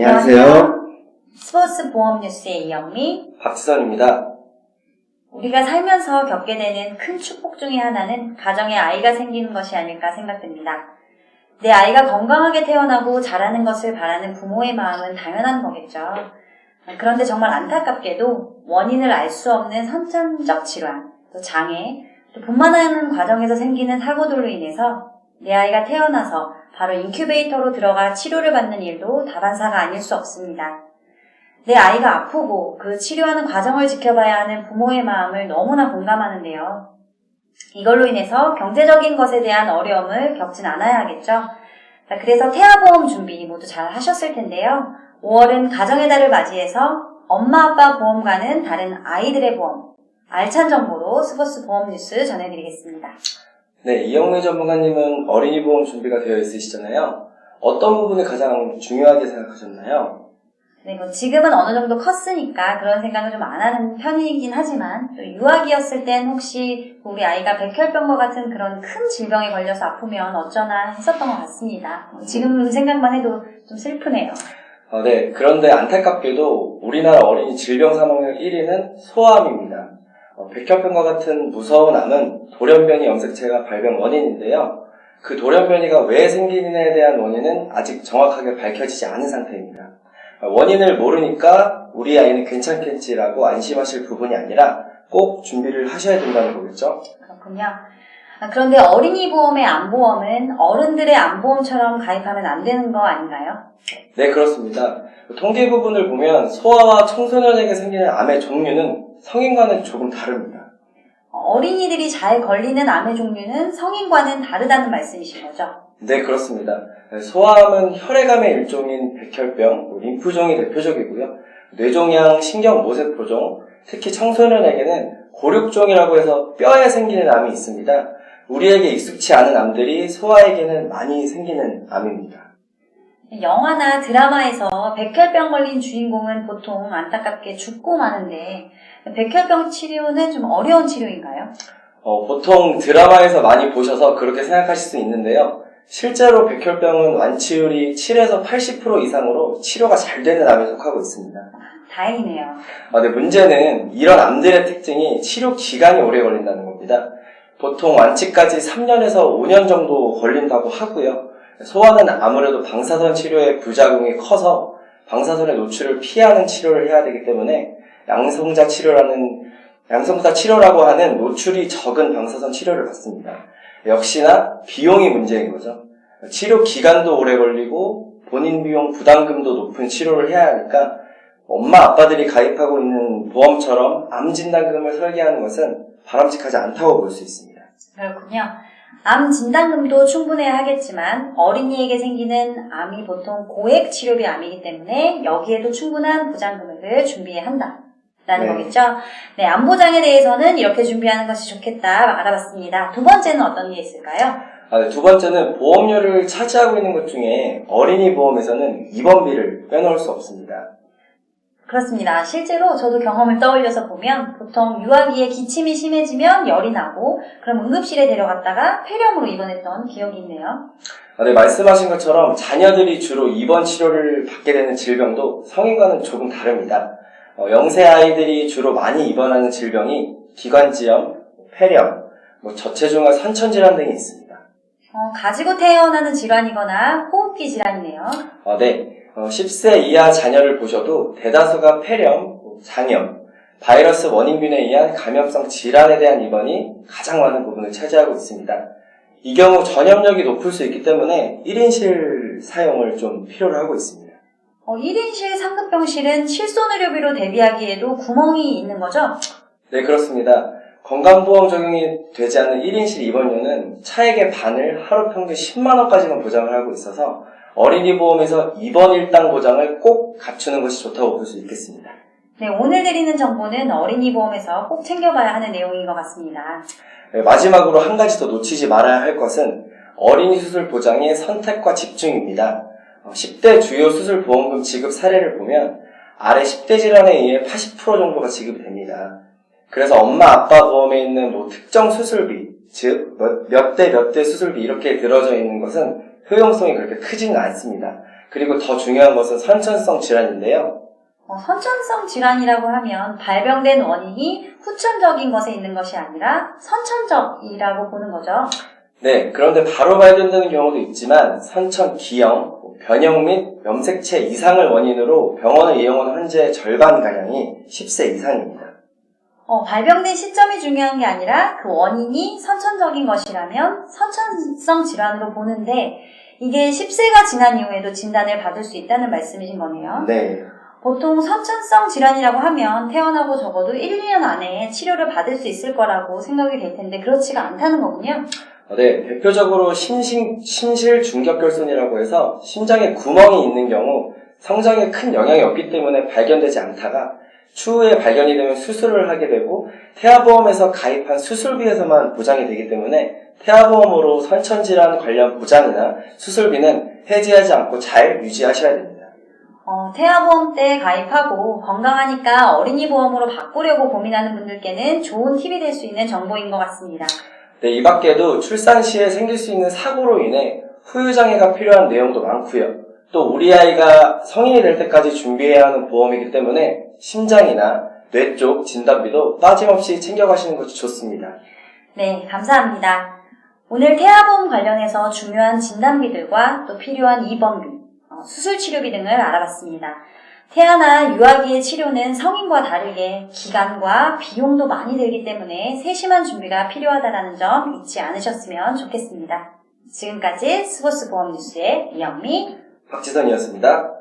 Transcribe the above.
안녕하세요. 스포츠 보험 뉴스의 이영미. 박지선입니다. 우리가 살면서 겪게 되는 큰 축복 중의 하나는 가정에 아이가 생기는 것이 아닐까 생각됩니다. 내 아이가 건강하게 태어나고 자라는 것을 바라는 부모의 마음은 당연한 거겠죠. 그런데 정말 안타깝게도 원인을 알 수 없는 선천적 질환, 또 장애, 또 분만하는 과정에서 생기는 사고들로 인해서 내 아이가 태어나서 바로 인큐베이터로 들어가 치료를 받는 일도 다반사가 아닐 수 없습니다. 내 아이가 아프고 그 치료하는 과정을 지켜봐야 하는 부모의 마음을 너무나 공감하는데요. 이걸로 인해서 경제적인 것에 대한 어려움을 겪진 않아야 하겠죠. 자, 그래서 태아보험 준비 모두 잘 하셨을 텐데요. 5월은 가정의 달을 맞이해서 엄마 아빠 보험과는 다른 아이들의 보험, 알찬 정보로 스포츠 보험 뉴스 전해드리겠습니다. 네, 이영미 전문가님은 어린이 보험 준비가 되어 있으시잖아요. 어떤 부분을 가장 중요하게 생각하셨나요? 네, 뭐 지금은 어느 정도 컸으니까 그런 생각을 좀 안 하는 편이긴 하지만 또 유아기였을 땐 혹시 우리 아이가 백혈병과 같은 그런 큰 질병에 걸려서 아프면 어쩌나 했었던 것 같습니다. 뭐 지금 생각만 해도 좀 슬프네요. 어, 네, 그런데 안타깝게도 우리나라 어린이 질병 사망률 1위는 소아암입니다. 어, 백혈병과 같은 무서운 암은 돌연변이 염색체가 발병 원인인데요. 그 돌연변이가 왜 생기느냐에 대한 원인은 아직 정확하게 밝혀지지 않은 상태입니다. 어, 원인을 모르니까 우리 아이는 괜찮겠지라고 안심하실 부분이 아니라 꼭 준비를 하셔야 된다는 거겠죠? 그렇군요. 아, 그런데 어린이 보험의 암보험은 어른들의 암보험처럼 가입하면 안 되는 거 아닌가요? 네, 그렇습니다. 통계 부분을 보면 소아와 청소년에게 생기는 암의 종류는 성인과는 조금 다릅니다. 어린이들이 잘 걸리는 암의 종류는 성인과는 다르다는 말씀이신 거죠? 네, 그렇습니다. 소아암은 혈액암의 일종인 백혈병, 림프종이 대표적이고요. 뇌종양, 신경모세포종, 특히 청소년에게는 고륙종이라고 해서 뼈에 생기는 암이 있습니다. 우리에게 익숙치 않은 암들이 소아에게는 많이 생기는 암입니다. 영화나 드라마에서 백혈병 걸린 주인공은 보통 안타깝게 죽고 마는데 백혈병 치료는 좀 어려운 치료인가요? 어, 보통 드라마에서 많이 보셔서 그렇게 생각하실 수 있는데요. 실제로 백혈병은 완치율이 7에서 80% 이상으로 치료가 잘 되는 암에 속하고 있습니다. 다행이네요. 아, 네, 문제는 이런 암들의 특징이 치료 기간이 오래 걸린다는 겁니다. 보통 완치까지 3년에서 5년 정도 걸린다고 하고요. 소아는 아무래도 방사선 치료의 부작용이 커서 방사선의 노출을 피하는 치료를 해야 되기 때문에 양성자 치료라는 양성자 치료라고 하는 노출이 적은 방사선 치료를 받습니다. 역시나 비용이 문제인 거죠. 치료 기간도 오래 걸리고 본인 비용 부담금도 높은 치료를 해야 하니까 엄마 아빠들이 가입하고 있는 보험처럼 암 진단금을 설계하는 것은 바람직하지 않다고 볼 수 있습니다. 그렇군요. 암 진단금도 충분해야 하겠지만 어린이에게 생기는 암이 보통 고액 치료비 암이기 때문에 여기에도 충분한 보장 금액을 준비해야 한다. 라는 네. 거겠죠? 네, 암 보장에 대해서는 이렇게 준비하는 것이 좋겠다 알아봤습니다. 두 번째는 어떤 게 있을까요? 아, 네, 두 번째는 보험료를 차지하고 있는 것 중에 어린이 보험에서는 입원비를 빼놓을 수 없습니다. 그렇습니다. 실제로 저도 경험을 떠올려서 보면 보통 유아기에 기침이 심해지면 열이 나고 그럼 응급실에 데려갔다가 폐렴으로 입원했던 기억이 있네요. 아, 네, 말씀하신 것처럼 자녀들이 주로 입원 치료를 받게 되는 질병도 성인과는 조금 다릅니다. 어, 영세 아이들이 주로 많이 입원하는 질병이 기관지염, 폐렴, 뭐 저체중과 선천질환 등이 있습니다. 어, 가지고 태어나는 질환이거나 호흡기 질환이네요. 어, 네. 어, 10세 이하 자녀를 보셔도 대다수가 폐렴, 장염, 바이러스 원인균에 의한 감염성 질환에 대한 입원이 가장 많은 부분을 차지하고 있습니다. 이 경우 전염력이 높을 수 있기 때문에 1인실 사용을 좀 필요로 하고 있습니다. 어, 1인실 상급병실은 실손의료비로 대비하기에도 구멍이 있는 거죠? 네, 그렇습니다. 건강보험 적용이 되지 않는 1인실 입원료는 차액의 반을 하루 평균 10만원까지만 보장을 하고 있어서 어린이 보험에서 입원 일당 보장을 꼭 갖추는 것이 좋다고 볼 수 있겠습니다. 네, 오늘 드리는 정보는 어린이 보험에서 꼭 챙겨봐야 하는 내용인 것 같습니다. 네, 마지막으로 한 가지 더 놓치지 말아야 할 것은 어린이 수술 보장의 선택과 집중입니다. 어, 10대 주요 수술 보험금 지급 사례를 보면 아래 10대 질환에 의해 80% 정도가 지급이 됩니다. 그래서 엄마 아빠 보험에 있는 뭐 특정 수술비, 즉 몇 대 몇 대 수술비 이렇게 들어져 있는 것은 효용성이 그렇게 크지는 않습니다. 그리고 더 중요한 것은 선천성 질환인데요. 어, 선천성 질환이라고 하면 발병된 원인이 후천적인 것에 있는 것이 아니라 선천적이라고 보는 거죠. 네, 그런데 바로 발견되는 경우도 있지만 선천 기형, 변형 및 염색체 이상을 원인으로 병원을 이용하는 환자의 절반 가량이 10세 이상입니다. 어, 발병된 시점이 중요한 게 아니라 그 원인이 선천적인 것이라면 선천성 질환으로 보는데 이게 10세가 지난 이후에도 진단을 받을 수 있다는 말씀이신 거네요. 네, 보통 선천성 질환이라고 하면 태어나고 적어도 1, 2년 안에 치료를 받을 수 있을 거라고 생각이 될 텐데 그렇지가 않다는 거군요. 어, 네, 대표적으로 심신, 심실 중격결손이라고 해서 심장에 구멍이 있는 경우 성장에 큰 영향이 없기 때문에 발견되지 않다가 추후에 발견이 되면 수술을 하게 되고 태아보험에서 가입한 수술비에서만 보장이 되기 때문에 태아보험으로 선천질환 관련 보장이나 수술비는 해지하지 않고 잘 유지하셔야 됩니다. 어, 태아보험 때 가입하고 건강하니까 어린이 보험으로 바꾸려고 고민하는 분들께는 좋은 팁이 될 수 있는 정보인 것 같습니다. 네, 이 밖에도 출산 시에 생길 수 있는 사고로 인해 후유장애가 필요한 내용도 많고요. 또 우리 아이가 성인이 될 때까지 준비해야 하는 보험이기 때문에 심장이나 뇌 쪽 진단비도 빠짐없이 챙겨가시는 것이 좋습니다. 네, 감사합니다. 오늘 태아보험 관련해서 중요한 진단비들과 또 필요한 입원비, 어, 수술 치료비 등을 알아봤습니다. 태아나 유아기의 치료는 성인과 다르게 기간과 비용도 많이 들기 때문에 세심한 준비가 필요하다는 점 잊지 않으셨으면 좋겠습니다. 지금까지 스보스 보험 뉴스의 이영미, 박지선이었습니다.